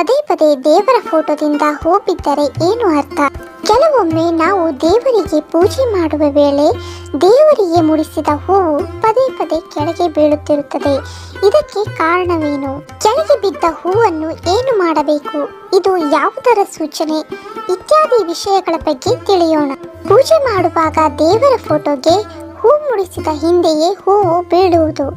ಪದೇ ಪದೇ ದೇವರ ಫೋಟೋದಿಂದ ಹೂ ಬಿದ್ದರೆ ಏನು ಅರ್ಥ? ಕೆಲವೊಮ್ಮೆ ನಾವು ದೇವರಿಗೆ ಪೂಜೆ ಮಾಡುವ ವೇಳೆ ದೇವರಿಗೆ ಮುಡಿಸಿದ ಹೂವು ಪದೇ ಪದೇ ಕೆಳಗೆ ಬೀಳುತ್ತಿರುತ್ತದೆ. ಇದಕ್ಕೆ ಕಾರಣವೇನು? ಕೆಳಗೆ ಬಿದ್ದ ಹೂವನ್ನು ಏನು ಮಾಡಬೇಕು? ಇದು ಯಾವುದರ ಸೂಚನೆ? ಇತ್ಯಾದಿ ವಿಷಯಗಳ ಬಗ್ಗೆ ತಿಳಿಯೋಣ. ಪೂಜೆ ಮಾಡುವಾಗ ದೇವರ ಫೋಟೋಗೆ ಹೂ ಮುಡಿಸಿದ ಹಿಂದೆಯೇ ಹೂವು ಬೀಳುವುದು.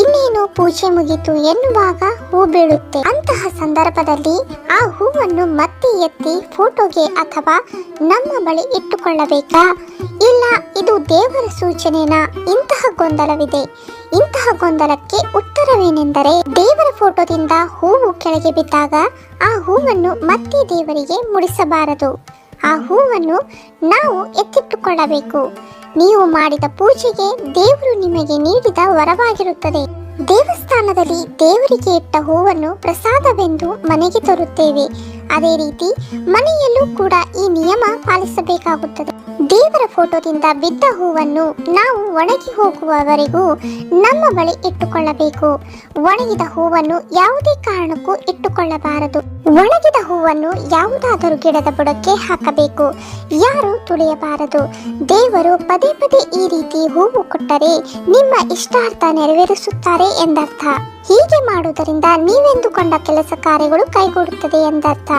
ಇನ್ನೇನು ಪೂಜೆ ಮುಗಿತು ಎನ್ನುವಾಗ ಹೂ ಬೀಳುತ್ತೆ. ಅಂತಹ ಸಂದರ್ಭದಲ್ಲಿ ಆ ಹೂವನ್ನು ಮತ್ತೆ ಎತ್ತಿ ಫೋಟೋಗೆ ಅಥವಾ ನಮ್ಮ ಬಳಿ ಇಟ್ಟುಕೊಳ್ಳಬೇಕಾ? ಇಲ್ಲ, ಇದು ದೇವರ ಸೂಚನೆನಾ? ಇಂತಹ ಗೊಂದಲವಿದೆ. ಇಂತಹ ಗೊಂದಲಕ್ಕೆ ಉತ್ತರವೇನೆಂದರೆ, ದೇವರ ಫೋಟೋದಿಂದ ಹೂವು ಕೆಳಗೆ ಬಿದ್ದಾಗ ಆ ಹೂವನ್ನು ಮತ್ತೆ ದೇವರಿಗೆ ಮುಡಿಸಬಾರದು. ಆ ಹೂವನ್ನು ನಾವು ಎತ್ತಿಟ್ಟುಕೊಳ್ಳಬೇಕು. ನೀವು ಮಾಡಿದ ಪೂಜೆಗೆ ದೇವರು ನಿಮಗೆ ನೀಡಿದ ವರವಾಗಿರುತ್ತದೆ. ದೇವಸ್ಥಾನದಲ್ಲಿ ದೇವರಿಗೆ ಇಟ್ಟ ಹೂವನ್ನು ಪ್ರಸಾದವೆಂದು ಮನೆಗೆ ತರುತ್ತೇವೆ. ಅದೇ ರೀತಿ ಮನೆಯಲ್ಲೂ ಕೂಡ ಈ ನಿಯಮ ಪಾಲಿಸಬೇಕಾಗುತ್ತದೆ. ದೇವರ ಫೋಟೋದಿಂದ ಬಿದ್ದ ಹೂವನ್ನು ನಾವು ಒಣಗಿ ಹೋಗುವವರೆಗೂ ನಮ್ಮ ಬಳಿ ಇಟ್ಟುಕೊಳ್ಳಬೇಕು. ಒಣಗಿದ ಹೂವನ್ನು ಯಾವುದೇ ಕಾರಣಕ್ಕೂ ಇಟ್ಟುಕೊಳ್ಳಬಾರದು. ಒಣಗಿದ ಹೂವನ್ನು ಯಾವುದಾದರೂ ಗಿಡದ ಬುಡಕ್ಕೆ ಹಾಕಬೇಕು. ಯಾರು ತುಳಿಯಬಾರದು. ದೇವರು ಪದೇ ಪದೇ ಈ ರೀತಿ ಹೂವು ಕೊಟ್ಟರೆ ನಿಮ್ಮ ಇಷ್ಟಾರ್ಥ ನೆರವೇರಿಸುತ್ತಾರೆ ಎಂದರ್ಥ. ಹೀಗೆ ಮಾಡುವುದರಿಂದ ನೀವೆಂದುಕೊಂಡ ಕೆಲಸ ಕಾರ್ಯಗಳು ಕೈಗೂಡುತ್ತದೆ ಎಂದರ್ಥ.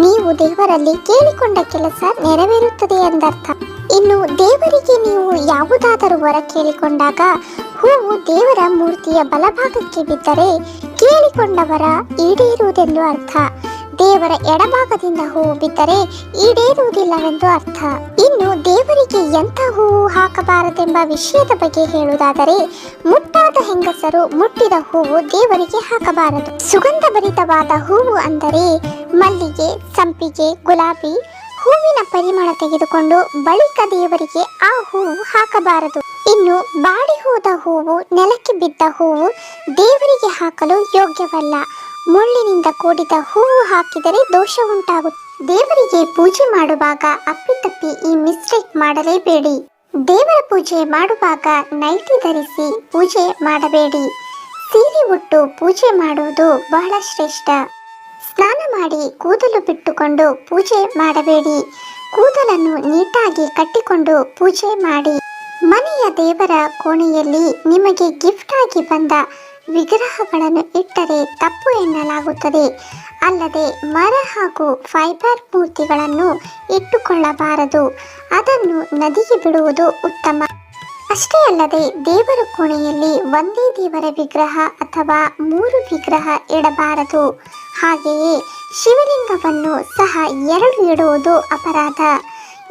ನೀವು ದೇವರಲ್ಲಿ ಕೇಳಿಕೊಂಡ ಕೆಲಸ ನೆರವೇರುತ್ತದೆ ಎಂದರ್ಥ. ಇನ್ನು ದೇವರಿಗೆ ನೀವು ಯಾವುದಾದರೂ ವರ ಕೇಳಿಕೊಂಡಾಗ, ಹೂವು ದೇವರ ಮೂರ್ತಿಯ ಬಲಭಾಗಕ್ಕೆ ಬಿದ್ದರೆ ಕೇಳಿಕೊಂಡವರ ಈಡೇರುವುದೆಂದು ಅರ್ಥ. ದೇವರ ಎಡಭಾಗದಿಂದ ಹೂವು ಬಿದ್ದರೆ ಈಡೇರುವುದಿಲ್ಲವೆಂದು ಅರ್ಥ. ಇನ್ನು ದೇವರಿಗೆ ಎಂಥ ಹೂವು ಹಾಕಬಾರದೆಂಬ ವಿಷಯದ ಬಗ್ಗೆ ಹೇಳುವುದಾದರೆ, ಮುಟ್ಟಾದ ಹೆಂಗಸರು ಮುಟ್ಟಿದ ಹೂವು ದೇವರಿಗೆ ಹಾಕಬಾರದು. ಸುಗಂಧ ಭರಿತವಾದ ಹೂವು ಅಂದರೆ ಮಲ್ಲಿಗೆ, ಸಂಪಿಗೆ, ಗುಲಾಬಿ, ಹೂವಿನ ಪರಿಮಳ ತೆಗೆದುಕೊಂಡು ಬಳಿಕ ದೇವರಿಗೆ ಆ ಹೂವು ಹಾಕಬಾರದು. ಇನ್ನು ಬಾಡಿ ಹೋದ ಹೂವು ನೆಲಕ್ಕೆ ಬಿದ್ದ ಹೂವು ದೇವರಿಗೆ ಹಾಕಲು ಯೋಗ್ಯವಲ್ಲ. ಮುಳ್ಳಿನಿಂದ ಕೂಡಿದ ಹೂವು ಹಾಕಿದರೆ ದೋಷ ದೇವರಿಗೆ ಪೂಜೆ ಮಾಡುವಾಗ ಅಪ್ಪಿತಪ್ಪಿ ಈ ಮಿಸ್ಟೇಕ್ ಮಾಡಲೇಬೇಡಿ. ದೇವರ ಪೂಜೆ ಮಾಡುವಾಗ ನೈಟಿ ಧರಿಸಿ ಪೂಜೆ ಮಾಡಬೇಡಿ. ಸೀರೆ ಉಟ್ಟು ಪೂಜೆ ಮಾಡುವುದು ಬಹಳ ಶ್ರೇಷ್ಠ. ಸ್ನಾನ ಮಾಡಿ ಕೂದಲು ಬಿಟ್ಟುಕೊಂಡು ಪೂಜೆ ಮಾಡಬೇಡಿ. ಕೂದಲನ್ನು ನೀಟಾಗಿ ಕಟ್ಟಿಕೊಂಡು ಪೂಜೆ ಮಾಡಿ. ಮನೆಯ ದೇವರ ಕೋಣೆಯಲ್ಲಿ ನಿಮಗೆ ಗಿಫ್ಟ್ ಆಗಿ ಬಂದ ವಿಗ್ರಹಗಳನ್ನು ಇಟ್ಟರೆ ತಪ್ಪು ಎನ್ನಲಾಗುತ್ತದೆ. ಅಲ್ಲದೆ ಮರ ಹಾಗೂ ಫೈಬರ್ ಮೂರ್ತಿಗಳನ್ನು ಇಟ್ಟುಕೊಳ್ಳಬಾರದು. ಅದನ್ನು ನದಿಗೆ ಬಿಡುವುದು ಉತ್ತಮ. ಅಷ್ಟೇ ಅಲ್ಲದೆ ದೇವರ ಕೋಣೆಯಲ್ಲಿ ಒಂದೇ ದೇವರ ವಿಗ್ರಹ ಅಥವಾ ಮೂರು ವಿಗ್ರಹ ಇಡಬಾರದು. ಹಾಗೆಯೇ ಶಿವಲಿಂಗವನ್ನು ಸಹ ಎರಡು ಇಡುವುದು ಅಪರಾಧ.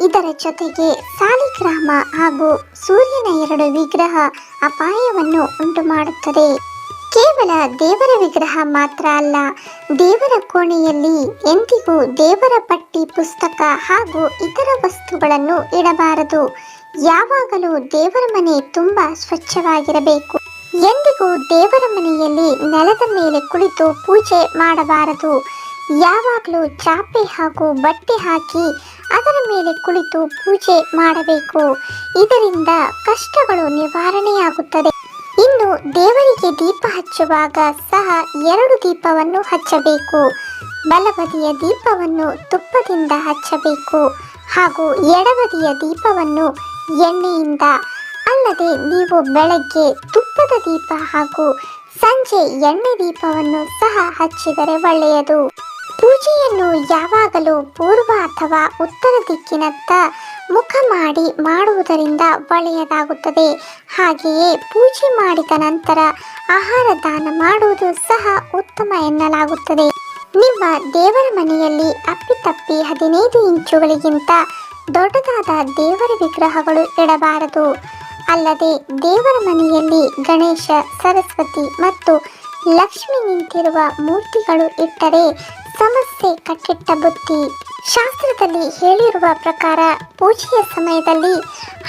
ಇದರ ಜೊತೆಗೆ ಸಾಲಿಗ್ರಾಮ ಹಾಗೂ ಸೂರ್ಯನ ಎರಡು ವಿಗ್ರಹ ಅಪಾಯವನ್ನು ಉಂಟು ಮಾಡುತ್ತದೆ ಕೇವಲ ದೇವರ ವಿಗ್ರಹ ಮಾತ್ರ ಅಲ್ಲ, ದೇವರ ಕೋಣೆಯಲ್ಲಿ ಎಂದಿಗೂ ದೇವರ ಪಟ್ಟಿ ಪುಸ್ತಕ ಹಾಗೂ ಇತರ ವಸ್ತುಗಳನ್ನು ಇಡಬಾರದು. ಯಾವಾಗಲೂ ದೇವರ ಮನೆ ತುಂಬಾ ಸ್ವಚ್ಛವಾಗಿರಬೇಕು. ಎಂದಿಗೂ ದೇವರ ಮನೆಯಲ್ಲಿ ನೆಲದ ಮೇಲೆ ಕುಳಿತು ಪೂಜೆ ಮಾಡಬಾರದು. ಯಾವಾಗಲೂ ಚಾಪೆ ಹಾಗೂ ಬಟ್ಟೆ ಹಾಕಿ ಅದರ ಮೇಲೆ ಕುಳಿತು ಪೂಜೆ ಮಾಡಬೇಕು. ಇದರಿಂದ ಕಷ್ಟಗಳು ನಿವಾರಣೆಯಾಗುತ್ತದೆ. ದೇವರಿಗೆ ದೀಪ ಹಚ್ಚುವಾಗ ಸಹ ಎರಡು ದೀಪವನ್ನು ಹಚ್ಚಬೇಕು. ಬಲಬದಿಯ ದೀಪವನ್ನು ತುಪ್ಪದಿಂದ ಹಚ್ಚಬೇಕು ಹಾಗೂ ಎಡಬದಿಯ ದೀಪವನ್ನು ಎಣ್ಣೆಯಿಂದ. ಅಲ್ಲದೆ ನೀವು ಬೆಳಗ್ಗೆ ತುಪ್ಪದ ದೀಪ ಹಾಗೂ ಸಂಜೆ ಎಣ್ಣೆ ದೀಪವನ್ನು ಸಹ ಹಚ್ಚಿದರೆ ಒಳ್ಳೆಯದು. ಪೂಜೆಯನ್ನು ಯಾವಾಗಲೂ ಪೂರ್ವ ಅಥವಾ ಉತ್ತರ ದಿಕ್ಕಿನತ್ತ ಮುಖ ಮಾಡಿ ಮಾಡುವುದರಿಂದ ಒಳ್ಳೆಯದಾಗುತ್ತದೆ. ಹಾಗೆಯೇ ಪೂಜೆ ಮಾಡಿದ ನಂತರ ಆಹಾರ ದಾನ ಮಾಡುವುದು ಸಹ ಉತ್ತಮ ಎನ್ನಲಾಗುತ್ತದೆ. ನಿಮ್ಮ ದೇವರ ಮನೆಯಲ್ಲಿ ಅಪ್ಪಿತಪ್ಪಿ ಹದಿನೈದು ಇಂಚುಗಳಿಗಿಂತ ದೊಡ್ಡದಾದ ದೇವರ ವಿಗ್ರಹಗಳು ಇಡಬಾರದು. ಅಲ್ಲದೆ ದೇವರ ಮನೆಯಲ್ಲಿ ಗಣೇಶ, ಸರಸ್ವತಿ ಮತ್ತು ಲಕ್ಷ್ಮಿ ನಿಂತಿರುವ ಮೂರ್ತಿಗಳು ಇಟ್ಟರೆ ಸಮಸ್ಯೆ ಕಟ್ಟಿಟ್ಟ ಬುತ್ತಿ ಶಾಸ್ತ್ರದಲ್ಲಿ ಹೇಳಿರುವ ಪ್ರಕಾರ ಪೂಜೆಯ ಸಮಯದಲ್ಲಿ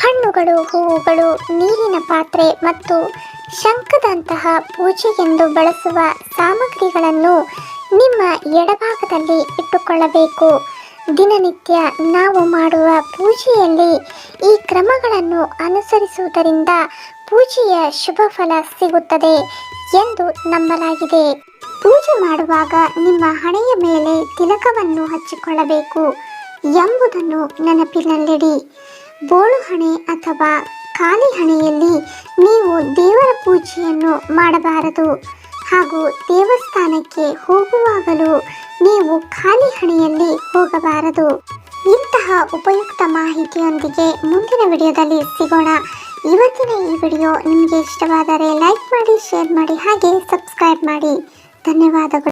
ಹಣ್ಣುಗಳು, ಹೂವುಗಳು, ನೀರಿನ ಪಾತ್ರೆ ಮತ್ತು ಶಂಖದಂತಹ ಪೂಜೆಗೆಂದು ಬಳಸುವ ಸಾಮಗ್ರಿಗಳನ್ನು ನಿಮ್ಮ ಎಡಭಾಗದಲ್ಲಿ ಇಟ್ಟುಕೊಳ್ಳಬೇಕು. ದಿನನಿತ್ಯ ನಾವು ಮಾಡುವ ಪೂಜೆಯಲ್ಲಿ ಈ ಕ್ರಮಗಳನ್ನು ಅನುಸರಿಸುವುದರಿಂದ ಪೂಜೆಯ ಶುಭ ಫಲ ಸಿಗುತ್ತದೆ ಎಂದು ನಂಬಲಾಗಿದೆ. ಪೂಜೆ ಮಾಡುವಾಗ ನಿಮ್ಮ ಹಣೆಯ ಮೇಲೆ ತಿಲಕವನ್ನು ಹಚ್ಚಿಕೊಳ್ಳಬೇಕು ಎಂಬುದನ್ನು ನೆನಪಿನಲ್ಲಿಡಿ. ಬೋಳು ಹಣೆ ಅಥವಾ ಖಾಲಿ ಹಣೆಯಲ್ಲಿ ನೀವು ದೇವರ ಪೂಜೆಯನ್ನು ಮಾಡಬಾರದು. ಹಾಗೂ ದೇವಸ್ಥಾನಕ್ಕೆ ಹೋಗುವಾಗಲೂ ನೀವು ಖಾಲಿ ಹಣೆಯಲ್ಲಿ ಹೋಗಬಾರದು. ಇಂತಹ ಉಪಯುಕ್ತ ಮಾಹಿತಿಯೊಂದಿಗೆ ಮುಂದಿನ ವಿಡಿಯೋದಲ್ಲಿ ಸಿಗೋಣ. ಇವತ್ತಿನ ಈ ವಿಡಿಯೋ ನಿಮಗೆ ಇಷ್ಟವಾದರೆ ಲೈಕ್ ಮಾಡಿ, ಶೇರ್ ಮಾಡಿ, ಹಾಗೆ ಸಬ್ಸ್ಕ್ರೈಬ್ ಮಾಡಿ. ಧನ್ಯವಾದಗಳು